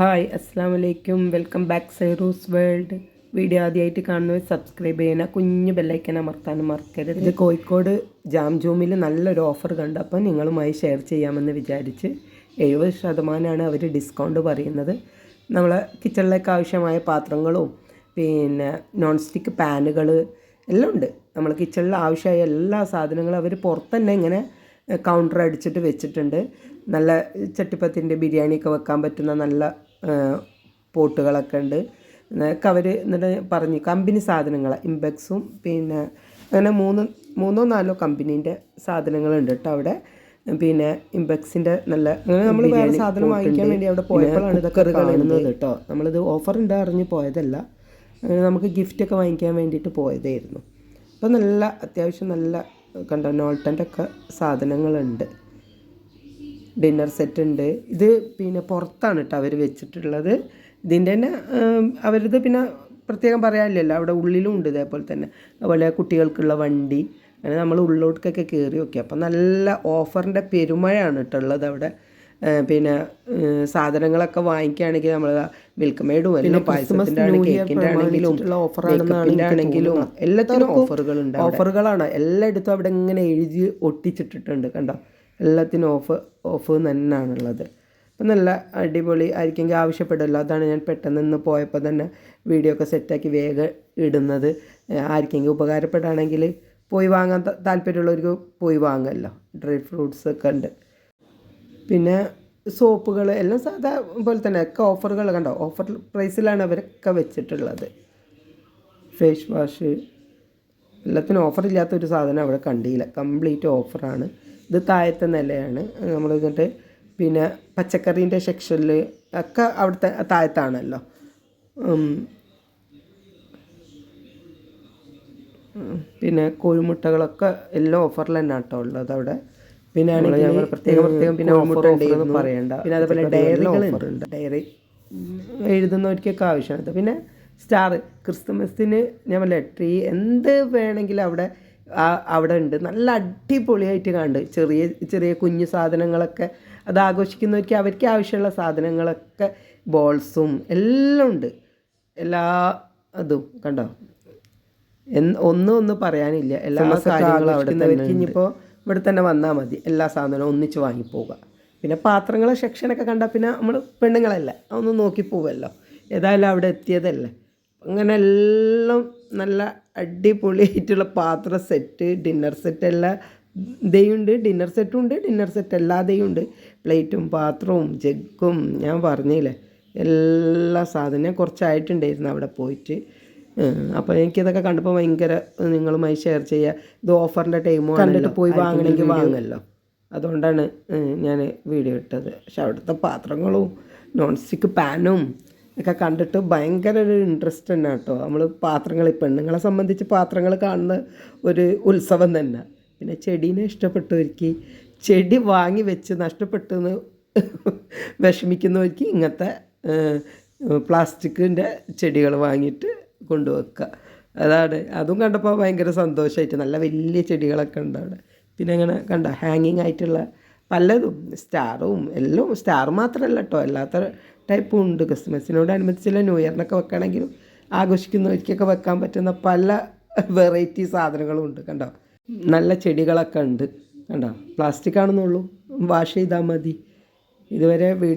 Hi അസ്സാം വലൈക്കും welcome back സൈറൂസ് world. Video ആദ്യമായിട്ട് കാണുന്നവർ സബ്സ്ക്രൈബ് ചെയ്യണ കുഞ്ഞു ബെല്ലൈക്കൻ അമർത്താനും മറക്കരുത്. ഇത് കോഴിക്കോട് ജാം ജൂമിൽ നല്ലൊരു ഓഫർ കണ്ടപ്പോൾ നിങ്ങളുമായി ഷെയർ ചെയ്യാമെന്ന് വിചാരിച്ച് എഴുപത് ശതമാനമാണ് അവർ ഡിസ്കൗണ്ട് പറയുന്നത്. നമ്മളെ കിച്ചണിലേക്ക് ആവശ്യമായ പാത്രങ്ങളും പിന്നെ നോൺ സ്റ്റിക്ക് പാനുകൾ എല്ലാം ഉണ്ട്. നമ്മൾ കിച്ചണിൽ ആവശ്യമായ എല്ലാ സാധനങ്ങളും അവർ പുറത്ത് തന്നെ ഇങ്ങനെ കൗണ്ടർ അടിച്ചിട്ട് വെച്ചിട്ടുണ്ട്. നല്ല ചട്ടിപ്പത്തിന്റെ ബിരിയാണിയൊക്കെ വെക്കാൻ പറ്റുന്ന നല്ല പോട്ടുകളൊക്കെ ഉണ്ട്. എന്നൊക്കെ അവർ എന്നിട്ട് പറഞ്ഞു കമ്പനി സാധനങ്ങൾ ഇമ്പെക്സും പിന്നെ അങ്ങനെ മൂന്ന് മൂന്നോ നാലോ കമ്പനീന്റെ സാധനങ്ങളുണ്ട് കേട്ടോ അവിടെ. പിന്നെ ഇമ്പെക്സിന്റെ നല്ല അങ്ങനെ നമ്മൾ വേറെ സാധനം വാങ്ങിക്കാൻ വേണ്ടി അവിടെ പോയപ്പോഴാണ് ഇതൊക്കെ കാണുന്നത് കേട്ടോ നമ്മളിത് ഓഫർ ഉണ്ട് അറിഞ്ഞ് പോയതല്ല. അങ്ങനെ നമുക്ക് ഗിഫ്റ്റൊക്കെ വാങ്ങിക്കാൻ വേണ്ടിയിട്ട് പോയതായിരുന്നു. അപ്പോൾ നല്ല അത്യാവശ്യം നല്ല കണ്ടോ നോൾട്ടന്റെ ഒക്കെ സാധനങ്ങളുണ്ട്. ഡിന്നർ സെറ്റ് ഉണ്ട് ഇത് പിന്നെ പുറത്താണ് കേട്ടോ അവർ വെച്ചിട്ടുള്ളത്. ഇതിന്റെ തന്നെ അവരത് പിന്നെ പ്രത്യേകം പറയാനില്ലല്ലോ. അവിടെ ഉള്ളിലും ഉണ്ട് ഇതേപോലെ തന്നെ. അതുപോലെ കുട്ടികൾക്കുള്ള വണ്ടി. അങ്ങനെ നമ്മൾ ഉള്ളിലോട്ടൊക്കെ കയറി നോക്കി അപ്പം നല്ല ഓഫറിന്റെ പെരുമഴയാണ് കേട്ടോ ഉള്ളത് അവിടെ. പിന്നെ സാധനങ്ങളൊക്കെ വാങ്ങിക്കുകയാണെങ്കിൽ നമ്മൾ മിൽക്ക് മെയ്ഡും എല്ലാം പായസത്തിന്റെ കേക്കിന്റെ ആണെങ്കിലും എല്ലാത്തിനും ഓഫറുകളുണ്ട് ഓഫറുകളാണ്. എല്ലായിടത്തും അവിടെ ഇങ്ങനെ എഴുതി ഒട്ടിച്ചിട്ടിട്ടുണ്ട് കണ്ടോ? എല്ലാത്തിനും ഓഫ് ഓഫ് തന്നെയാണുള്ളത് അപ്പം നല്ല അടിപൊളി ആയിരിക്കെങ്കിൽ ആവശ്യപ്പെടുമല്ലോ. അതാണ് ഞാൻ പെട്ടെന്ന് ഇന്ന് പോയപ്പോൾ തന്നെ വീഡിയോ ഒക്കെ സെറ്റാക്കി വേഗം ഇടുന്നത്. ആർക്കെങ്കിലും ഉപകാരപ്പെടുകയാണെങ്കിൽ പോയി വാങ്ങാൻ താല്പര്യമുള്ളവർക്ക് പോയി വാങ്ങുമല്ലോ. ഡ്രൈ ഫ്രൂട്ട്സ് ഒക്കെ ഉണ്ട്. പിന്നെ സോപ്പുകൾ എല്ലാം സാധാ പോലെ തന്നെ ഒക്കെ ഓഫറുകൾ കണ്ടോ? ഓഫർ പ്രൈസിലാണ് അവരൊക്കെ വെച്ചിട്ടുള്ളത്. ഫേസ് വാഷ് എല്ലാത്തിനും ഓഫർ ഇല്ലാത്തൊരു സാധനം അവിടെ കണ്ടില്ല. കംപ്ലീറ്റ് ഓഫറാണ് ഇത് താഴത്തെ നിലയാണ്. നമ്മൾ എന്നിട്ട് പിന്നെ പച്ചക്കറീന്റെ സെക്ഷനിൽ ഒക്കെ അവിടുത്തെ താഴത്താണല്ലോ. പിന്നെ കോഴിമുട്ടകളൊക്കെ എല്ലാം ഓഫറിൽ തന്നെ കേട്ടോ ഉള്ളത് അവിടെ. പിന്നെ ആണെങ്കിൽ പ്രത്യേകം പ്രത്യേകം പിന്നെ ഓഫർ പറയണ്ട. പിന്നെ അതുപോലെ ഡയറികളുണ്ട് ഡയറി. എഴുതുന്നവർക്കൊക്കെ ആവശ്യമാണ്. പിന്നെ സ്റ്റാർ ക്രിസ്തുമസിന് ഞാൻ ട്രീ എന്ത് വേണമെങ്കിലും അവിടെ അവിടെ ഉണ്ട് നല്ല അടിപൊളിയായിട്ട് കണ്ട്. ചെറിയ ചെറിയ കുഞ്ഞു സാധനങ്ങളൊക്കെ അത് ആഘോഷിക്കുന്നവർക്ക് അവർക്ക് ആവശ്യമുള്ള സാധനങ്ങളൊക്കെ ബോൾസും എല്ലാം ഉണ്ട്. എല്ലാ അതും കണ്ടോ? ഒന്നും ഒന്നും പറയാനില്ല. എല്ലാ കാര്യങ്ങളും അവിടെ തന്നെ ഇനിയിപ്പോൾ ഇവിടെ തന്നെ വന്നാൽ മതി. എല്ലാ സാധനവും ഒന്നിച്ച് വാങ്ങിപ്പോവുക. പിന്നെ പാത്രങ്ങളെ സെക്ഷനൊക്കെ കണ്ടാൽ പിന്നെ നമ്മൾ പെണ്ണുങ്ങളല്ല? ഒന്ന് നോക്കി പോവല്ലോ. ഏതായാലും അവിടെ എത്തിയതല്ലേ? അങ്ങനെ എല്ലാം നല്ല അടിപൊളിയായിട്ടുള്ള പാത്ര സെറ്റ് ഡിന്നർ സെറ്റ് എല്ലാം ഇതേയുണ്ട്. ഡിന്നർ സെറ്റും ഉണ്ട് ഡിന്നർ സെറ്റ് എല്ലാതെയും ഉണ്ട് പ്ലേറ്റും പാത്രവും ജഗ്ഗും ഞാൻ പറഞ്ഞില്ലേ? എല്ലാ സാധനം ഞാൻ കുറച്ചായിട്ടുണ്ടായിരുന്നു അവിടെ പോയിട്ട്. അപ്പോൾ എനിക്കിതൊക്കെ കണ്ടപ്പോൾ ഭയങ്കര നിങ്ങളുമായി ഷെയർ ചെയ്യുക ഇത് ഓഫറിന്റെ ടൈമോ കണ്ടിട്ട് പോയി വാങ്ങണമെങ്കിൽ വാങ്ങല്ലോ. അതുകൊണ്ടാണ് ഞാൻ വീഡിയോ ഇട്ടത്. പക്ഷെ അവിടുത്തെ പാത്രങ്ങളും നോൺ സ്റ്റിക്ക് പാനും ഒക്കെ കണ്ടിട്ട് ഭയങ്കര ഒരു ഇൻട്രസ്റ്റ് തന്നെ കേട്ടോ. നമ്മൾ പാത്രങ്ങൾ പെണ്ണുങ്ങളെ സംബന്ധിച്ച് പാത്രങ്ങൾ കാണുന്ന ഒരു ഉത്സവം തന്നെ. പിന്നെ ചെടീനെ ഇഷ്ടപ്പെട്ടവർക്ക് ചെടി വാങ്ങി വെച്ച് നഷ്ടപ്പെട്ടെന്ന് വിഷമിക്കുന്നവർക്ക് ഇങ്ങനത്തെ പ്ലാസ്റ്റിക്കിന്റെ ചെടികൾ വാങ്ങിയിട്ട് കൊണ്ടുവെക്കുക. അതാണ്. അതും കണ്ടപ്പോൾ ഭയങ്കര സന്തോഷമായിട്ട് നല്ല വലിയ ചെടികളൊക്കെ ഉണ്ട് അവിടെ. പിന്നെ അങ്ങനെ കണ്ട ഹാങ്ങിങ് ആയിട്ടുള്ള പലതും സ്റ്റാറും എല്ലാം സ്റ്റാർ മാത്രമല്ല കേട്ടോ. അല്ലാത്ത ടൈപ്പും ഉണ്ട് ക്രിസ്മസിനോടനുബന്ധിച്ചുള്ള ന്യൂ ഇയറിനൊക്കെ വെക്കണമെങ്കിലും ആഘോഷിക്കുന്നവർക്കൊക്കെ വെക്കാൻ പറ്റുന്ന പല വെറൈറ്റി സാധനങ്ങളും ഉണ്ട് കണ്ടോ? നല്ല ചെടികളൊക്കെ ഉണ്ട് കണ്ടോ? പ്ലാസ്റ്റിക് ആണെന്നുള്ളൂ. വാഷ് ചെയ്താൽ മതി. ഇതുവരെ വീഡിയോ